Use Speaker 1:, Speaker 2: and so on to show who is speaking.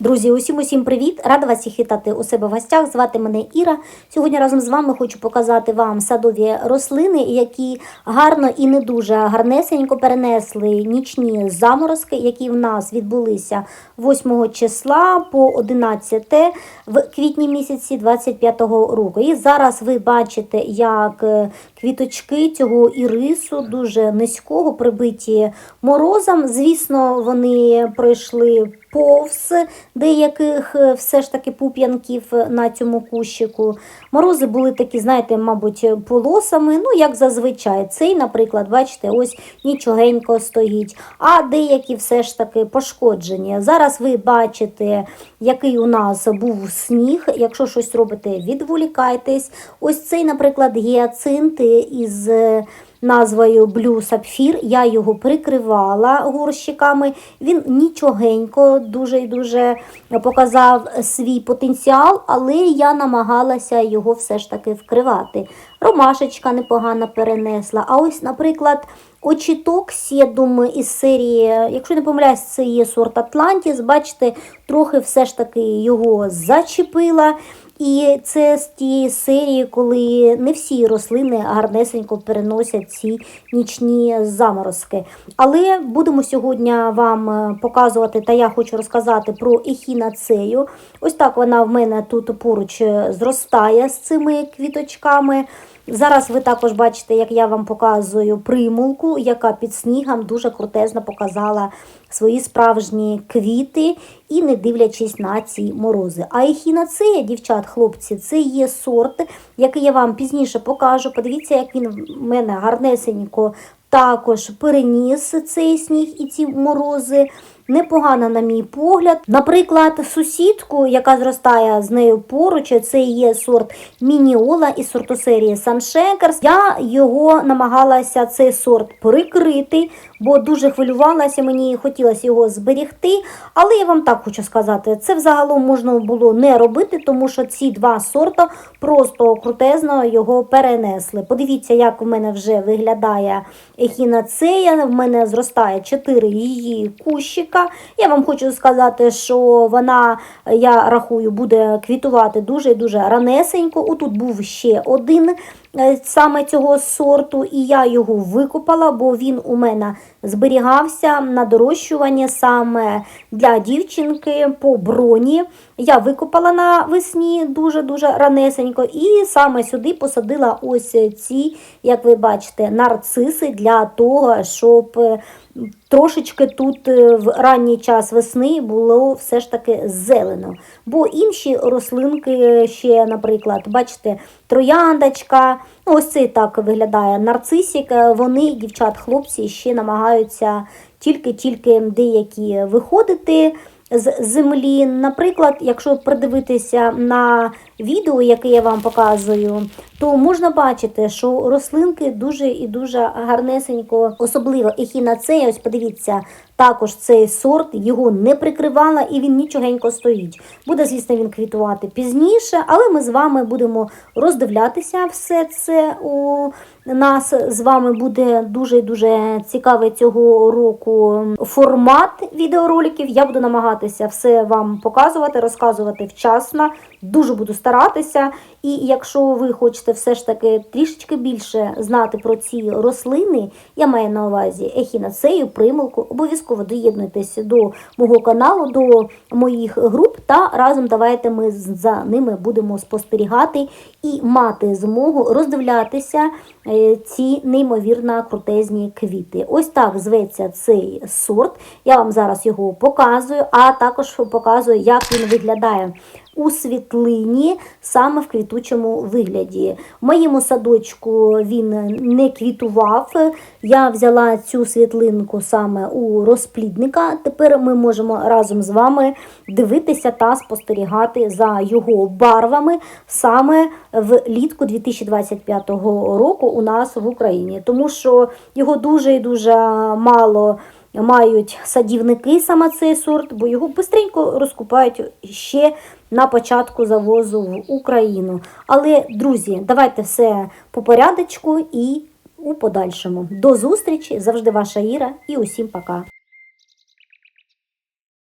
Speaker 1: Друзі, усім усім привіт! Рада вас всіх вітати у себе в гостях. Звати мене Іра. Сьогодні разом з вами хочу показати вам садові рослини, які гарно і не дуже гарнесенько перенесли нічні заморозки, які в нас відбулися 8 числа по 11 в квітні місяці 25-го року. І зараз ви бачите, як е, квіточки цього ірису дуже низького прибиті морозом. Звісно, вони пройшли повз деяких е, все ж таки пуп'янків на цьому кущику. Морози були такі, знаєте, мабуть, полосами, ну, як зазвичай. Цей, наприклад, бачите, ось нічогенько стоїть, а деякі все ж таки пошкоджені. Зараз ви бачите, який у нас був сніг. Якщо щось робите, відволікайтесь. Ось цей, наприклад, гіацинт із назвою Blue Sapphire. Я його прикривала горщиками. Він нічогенько дуже і дуже показав свій потенціал, але я намагалася його все ж таки вкривати. Ромашечка непогано перенесла. А ось, наприклад, очіток сєдум із серії, якщо не помиляюсь, це є сорт Атлантіс. Бачите, трохи все ж таки його зачепила. І це з тієї серії, коли не всі рослини гарнесенько переносять ці нічні заморозки. Але будемо сьогодні вам е, показувати, та я хочу розказати про ехінацею. Ось так вона в мене тут поруч е, зростає з цими квіточками. Зараз ви також бачите, як я вам показую примулку, яка під снігом дуже крутезно показала свої справжні квіти і не дивлячись на ці морози. А ехінацея, дівчат, хлопці, це є сорт, який я вам пізніше покажу. Подивіться, як він в мене гарнесенько також переніс цей сніг і ці морози. Непогано, на мій погляд. Наприклад, сусідку, яка зростає з нею поруч, це є сорт Мініола із сортосерії Sunshakers. Я його намагалася цей сорт прикрити, бо дуже хвилювалася, мені хотілося його зберегти. Але я вам так хочу сказати, це взагалом можна було не робити, тому що ці два сорта просто крутезно його перенесли. Подивіться, як у мене вже виглядає ехінацея. В мене зростає 4 її кущика. Я вам хочу сказати, що вона, я рахую, буде квітувати дуже дуже ранесенько. Отут був ще один е, саме цього сорту, і я його викопала, бо він у мене зберігався на дорощування саме для дівчинки по броні. Я викопала навесні дуже-дуже ранесенько, і саме сюди посадила ось ці, як ви бачите, нарциси для того, щоб трошечки тут е, в ранній час весни було все ж таки зелено. Бо інші рослинки ще, наприклад, бачите, трояндочка, ну ось це так виглядає нарцисик, вони, дівчат, хлопці, ще намагаються тільки-тільки деякі виходити з землі. Наприклад, якщо придивитися на відео, яке я вам показую, то можна бачити, що рослинки дуже і дуже гарнесенько, особливо ехінацея, ось подивіться, також цей сорт його не прикривала і він нічогенько стоїть. Буде, звісно, він квітувати пізніше, але ми з вами будемо роздивлятися все це. У нас з вами буде дуже дуже цікавий цього року формат відеороликів. Я буду намагатися все вам показувати, розказувати вчасно. Дуже буду старатися. І якщо ви хочете все ж таки трішечки більше знати про ці рослини, я маю на увазі ехінацею, примулку, обов'язково доєднуйтесь до мого каналу, до моїх груп, та разом давайте ми за ними будемо спостерігати і мати змогу роздивлятися е, ці неймовірно крутезні квіти. Ось так зветься цей сорт. Я вам зараз його показую, а також показую, як він виглядає у світлині саме в квітучому вигляді. В моєму садочку він не квітував. Я взяла цю світлинку саме у розплідника. Тепер ми можемо разом з вами дивитися та спостерігати за його барвами саме влітку 2025 року у нас в Україні, тому що його дуже і дуже мало мають садівники саме цей сорт, бо його швидко розкупають ще на початку завозу в Україну. Але, друзі, давайте все по порядочку і у подальшому. До зустрічі! Завжди ваша Іра і усім пока!